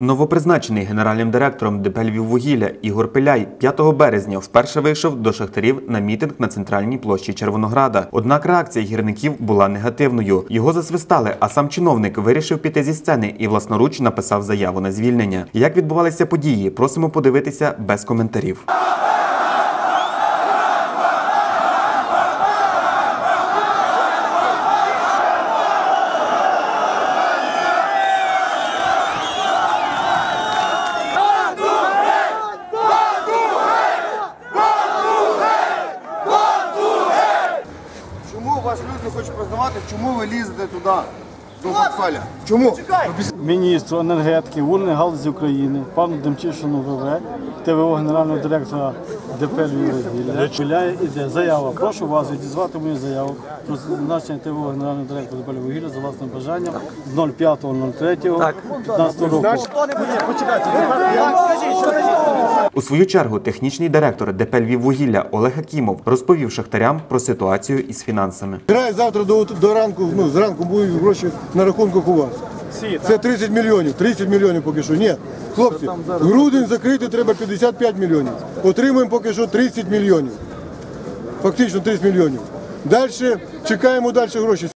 Новопризначений генеральним директором ДП «Львіввугілля» Ігор Пиляй 5 березня вперше вийшов до шахтарів на мітинг на центральній площі Червонограда. Однак реакція гірників була негативною. Його засвистали, а сам чиновник вирішив піти зі сцени і власноруч написав заяву на звільнення. Як відбувалися події, просимо подивитися без коментарів. Вас люди хочуть познавати, чому ви лізете туди, до? Чому? міністру енергетики вугільної галузі України, пану Демчишину ВВ, ТВО генерального директора ДП «Львіввугілля». Виляє іде заява. Прошу вас відізвати мою заяву про зазначення ТВО генерального директора ДП «Львіввугілля» за власним бажанням з 05.03.15 року. У свою чергу технічний директор ДП «Львіввугілля» Олег Акімов розповів шахтарям про ситуацію із фінансами. Грає завтра до, до ранку, ну зранку будуть гроші на рахунках у вас. Це 30 мільйонів, 30 мільйонів поки що. Ні, хлопці, грудень закрити треба 55 мільйонів. Отримуємо поки що 30 мільйонів. Фактично 30 мільйонів. Далі чекаємо далі гроші.